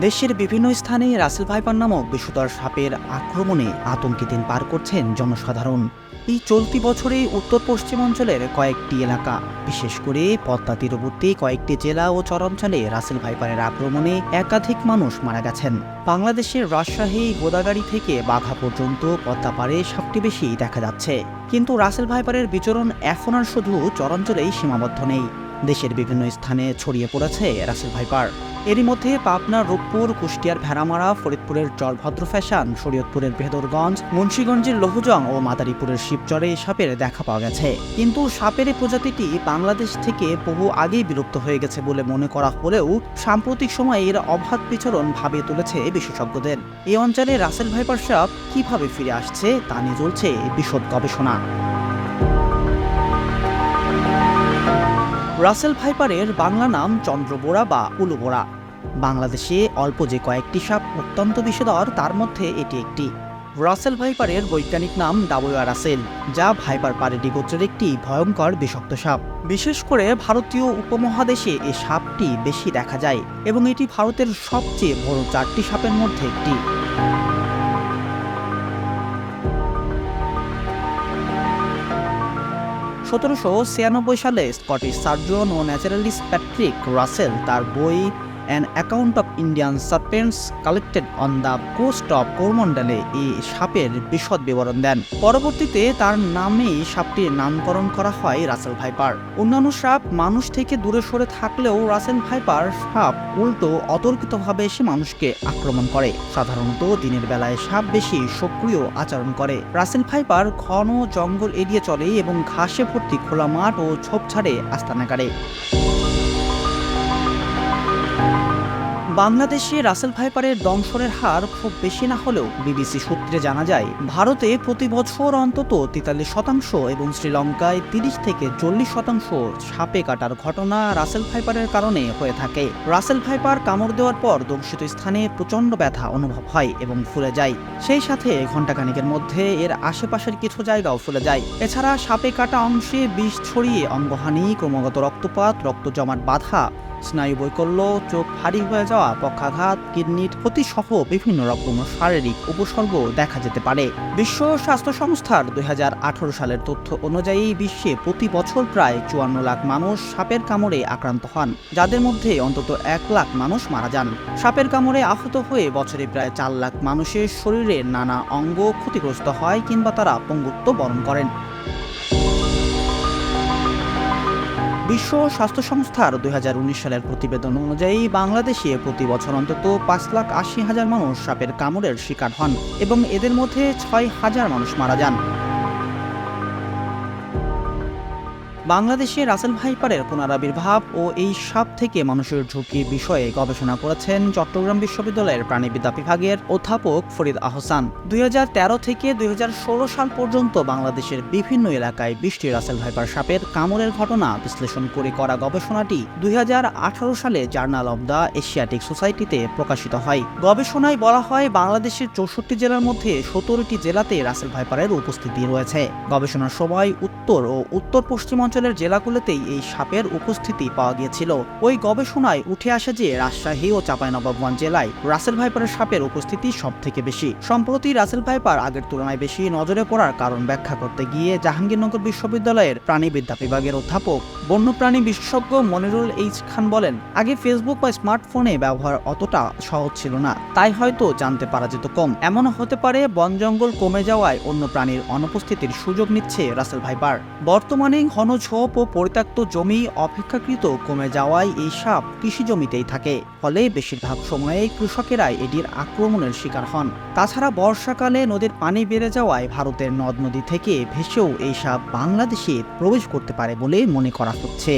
দেশের বিভিন্ন স্থানে রাসেল ভাইপার নামক বিষধর সাপের আক্রমণে আতঙ্কে দিন পার করছেন জনসাধারণ। এই চলতি বছরে উত্তর পশ্চিমাঞ্চলের কয়েকটি এলাকা, বিশেষ করে পদ্মা তীরবর্তী কয়েকটি জেলা ও চরাঞ্চলে রাসেল ভাইপারের আক্রমণে একাধিক মানুষ মারা গেছেন। বাংলাদেশের রাজশাহী গোদাগাড়ি থেকে বাঘা পর্যন্ত পদ্মা পারে সাপটি বেশি দেখা যাচ্ছে। কিন্তু রাসেল ভাইপারের বিচরণ এখন আর শুধু চরাঞ্চলেই সীমাবদ্ধ নেই। দেশের বিভিন্ন স্থানে ছড়িয়ে পড়েছে রাসেল ভাইপার। এরই মধ্যে পাবনা, রূপপুর, কুষ্টিয়ার ভেড়ামারা, ফরিদপুরের জলভদ্র ফ্যাশন, শরীয়তপুরের ভেদরগঞ্জ, মুন্সীগঞ্জের লহুজং ও মাদারীপুরের শিবচরে সাপের দেখা পাওয়া গেছে। কিন্তু সাপের প্রজাতিটি বাংলাদেশ থেকে বহু আগেই বিলুপ্ত হয়ে গেছে বলে মনে করা হলেও সাম্প্রতিক সময়ে এর অবাধ বিচরণ ভাবিয়ে তুলেছে বিশেষজ্ঞদের। এই অঞ্চলে রাসেল ভাইপার সাপ কীভাবে ফিরে আসছে তা নিয়ে চলছে বিশদ গবেষণা। রাসেল ভাইপারের বাংলা নাম চন্দ্রবোড়া বা উলুবোড়া বাংলাদেশে অল্প যে কয়েকটি সাপ অত্যন্ত বিষধর, তার মধ্যে এটি একটি। রাসেল ভাইপারের বৈজ্ঞানিক নাম ডাবুয়া রাসেল, যা ভাইপার পারেডি গোত্রের একটি ভয়ঙ্কর বিষাক্ত সাপ। বিশেষ করে ভারতীয় উপমহাদেশে এ সাপটি বেশি দেখা যায়, এবং এটি ভারতের সবচেয়ে বড় চারটি সাপের মধ্যে একটি। সতেরোশো ছিয়ানব্বই সালে স্কটিশ সার্জন ও ন্যাচারালিস্ট প্যাট্রিক রাসেল তার বই an account of Indian serpents collected on the coast of কোরমন্ডলে এই সাপের বিশদ বিবরণ দেন। পরবর্তীতে তার নামেই সাপটির নামকরণ করা হয় রাসেল ভাইপার। অন্যান্য সাপ মানুষ থেকে দূরে সরে থাকলেও রাসেল ভাইপার সাপ উল্টো অতর্কিতভাবে এসে মানুষকে আক্রমণ করে। সাধারণত দিনের বেলায় সাপ বেশি সক্রিয় আচরণ করে। রাসেল ভাইপার ঘন জঙ্গল এড়িয়ে চলে এবং ঘাসে ভর্তি খোলা মাঠ ও ঝোপঝাড়ে আস্তানা গাড়ে। বাংলাদেশে রাসেল ভাইপারের দংশনের হার খুব বেশি না হলেও বিবিসি সূত্রে জানা যায়, ভারতে প্রতি বছর অন্তত তেতাল্লিশ শতাংশ এবং শ্রীলঙ্কায় তিরিশ থেকে চল্লিশ শতাংশ সাপে কাটার ঘটনা রাসেল ভাইপারের কারণে হয়ে থাকে। রাসেল ভাইপার কামড় দেওয়ার পর দংশিত স্থানে প্রচণ্ড ব্যথা অনুভব হয় এবং ফুলে যায়। সেই সাথে ঘণ্টাখানিকের মধ্যে এর আশেপাশের কিছু জায়গাও ফুলে যায়। এছাড়া সাপে কাটা অংশে বিষ ছড়িয়ে অঙ্গহানি, ক্রমাগত রক্তপাত, রক্ত জমাট বাধা স্নায়ু বৈকল্য, চোখ ভারী হয়ে যাওয়া, পক্ষাঘাত, কিডনির ক্ষতি সহ বিভিন্ন রকম শারীরিক উপসর্গ দেখা যেতে পারে। বিশ্ব স্বাস্থ্য সংস্থার দুই হাজার আঠারো সালের তথ্য অনুযায়ী বিশ্বে প্রতি বছর প্রায় চুয়ান্ন লাখ মানুষ সাপের কামড়ে আক্রান্ত হন, যাদের মধ্যে অন্তত এক লাখ মানুষ মারা যান। সাপের কামড়ে আহত হয়ে বছরে প্রায় চার লাখ মানুষের শরীরের নানা অঙ্গ ক্ষতিগ্রস্ত হয় কিংবা তারা পঙ্গুত্ব বরণ করেন। বিশ্ব স্বাস্থ্য সংস্থার দু হাজার উনিশ সালের প্রতিবেদন অনুযায়ী বাংলাদেশে প্রতি বছর অন্তত পাঁচ লাখ আশি হাজার মানুষ সাপের কামড়ের শিকার হন এবং এদের মধ্যে ছয় হাজার মানুষ মারা যান। বাংলাদেশে রাসেল ভাইপারের পুনরাবির্ভাব ও এই সাপ থেকে মানুষের ঝুঁকি বিষয়ে গবেষণা করেছেন চট্টগ্রাম বিশ্ববিদ্যালয়ের প্রাণীবিদ্যা বিভাগের অধ্যাপক ফরিদ আহসান। দুই হাজার তেরো থেকে দুই হাজার ষোলো সাল পর্যন্ত বাংলাদেশের বিভিন্ন এলাকায় বৃষ্টি রাসেল ভাইপার সাপের কামড়ের ঘটনা বিশ্লেষণ করে করা গবেষণাটি দুই হাজার আঠারো সালে জার্নাল অব দ্য এশিয়াটিক সোসাইটিতে প্রকাশিত হয়। গবেষণায় বলা হয়, বাংলাদেশের চৌষট্টি জেলার মধ্যে সতেরোটি জেলাতে রাসেল ভাইপারের উপস্থিতি রয়েছে। গবেষণার সময় উত্তর ও উত্তর পশ্চিমাঞ্চল অঞ্চলের জেলাগুলোতেই এই সাপের উপস্থিতি পাওয়া গিয়েছিল। ওই গবেষণায় উঠে আসে যে রাজশাহী ও চাঁপাইনবাবগঞ্জ জেলায় রাসেল ভাইপারের সাপের উপস্থিতি সব থেকে বেশি। সম্প্রতি রাসেল ভাইপার আগের তুলনায় বেশি নজরে পড়ার কারণ ব্যাখ্যা করতে গিয়ে জাহাঙ্গীরনগর বিশ্ববিদ্যালয়ের প্রাণীবিদ্যা বিভাগের অধ্যাপক বন্যপ্রাণী বিশেষজ্ঞ মনিরুল এইচ খান বলেন, আগে ফেসবুক বা স্মার্টফোনে ব্যবহার অতটা সহজ ছিল না। তাই হয়তো জানতে পারা যেত কম। এমন হতে পারে বন জঙ্গল কমে যাওয়ায় অন্য প্রাণীর অনুপস্থিতির সুযোগ নিচ্ছে রাসেল ভাইপার। বর্তমানে ঘন ঝোপ ও পরিত্যক্ত জমি অপেক্ষাকৃত কমে যাওয়ায় এই সাপ কৃষি জমিতেই থাকে। ফলে বেশিরভাগ সময়ে কৃষকেরাই এটির আক্রমণের শিকার হন। তাছাড়া বর্ষাকালে নদীর পানি বেড়ে যাওয়ায় ভারতের নদ নদী থেকে ভেসেও এই সাপ বাংলাদেশে প্রবেশ করতে পারে বলে মনে করা হচ্ছে।